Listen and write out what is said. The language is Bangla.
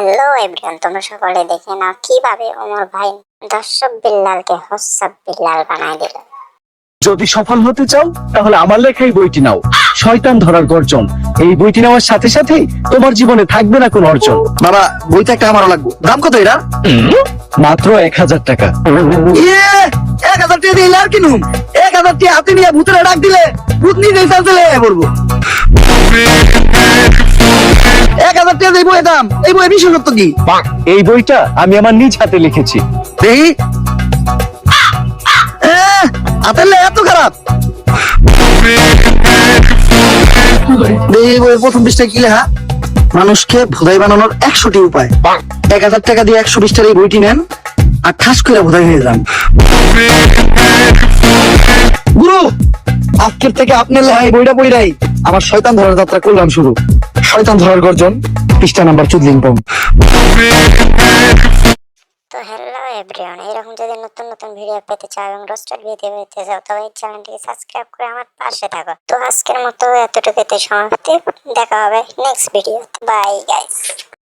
হ্যালো এভরিওয়ান তোমরা সকলে দেখে নাও কীভাবে ওমর ভাই দর্শক বিল্লালকে হসাব বিল্লাল বানায় দিল। যদি সফল হতে চাও তাহলে আমার লেখাই বইটি নাও। শয়তান ধরার গর্জন। এই বইটি নেওয়ার সাথে সাথে তোমার জীবনে থাকবে না কোনো অর্জন। বাবা বইটা একটা আমারও লাগবে। দাম কত এটা মাত্র এক হাজার টাকা। ইয়ে! এক হাজার টাকা দিলে আর কিনুম? এক হাজার টাকা হাতে নিয়ে ভূতের ডাক দিলে ভূত নিজেই পড়ব এক হাজার টাকা এই বইয়ের দাম এই বইয়ের বিশেষত্ব কি? এই বইটা আমি আমার নিজ হাতে লিখেছি। দেখি। হাতের এত খারাপ। এই বইয়ের প্রথম কি লেখা? মানুষকে ভোদাই বানানোর একশোটি উপায়। এক হাজার টাকা দিয়ে একশো বিশটার এই বইটি নেন আর ঠাস করে ভোদাই হয়ে যান। গুরু আজকের থেকে আপনার লেখা এই বইটা বইরাই আমার শয়তান ধরার যাত্রা করলাম শুরু। শয়তান ধরার গর্জন। পৃষ্ঠা নাম্বার চুদলিং পং। তো হ্যালো এভরিওয়ান এরকম যদি নতুন নতুন ভিডিও পেতে চাও এবং রোস্টার ভিডিও পেতে চাও তবে এই চ্যানেলটিকে সাবস্ক্রাইব করে আমার পাশে থাকো। তো আজকের মতো এতটুকুতে সমাপ্তি, দেখা হবে নেক্সট ভিডিও বাই গাইস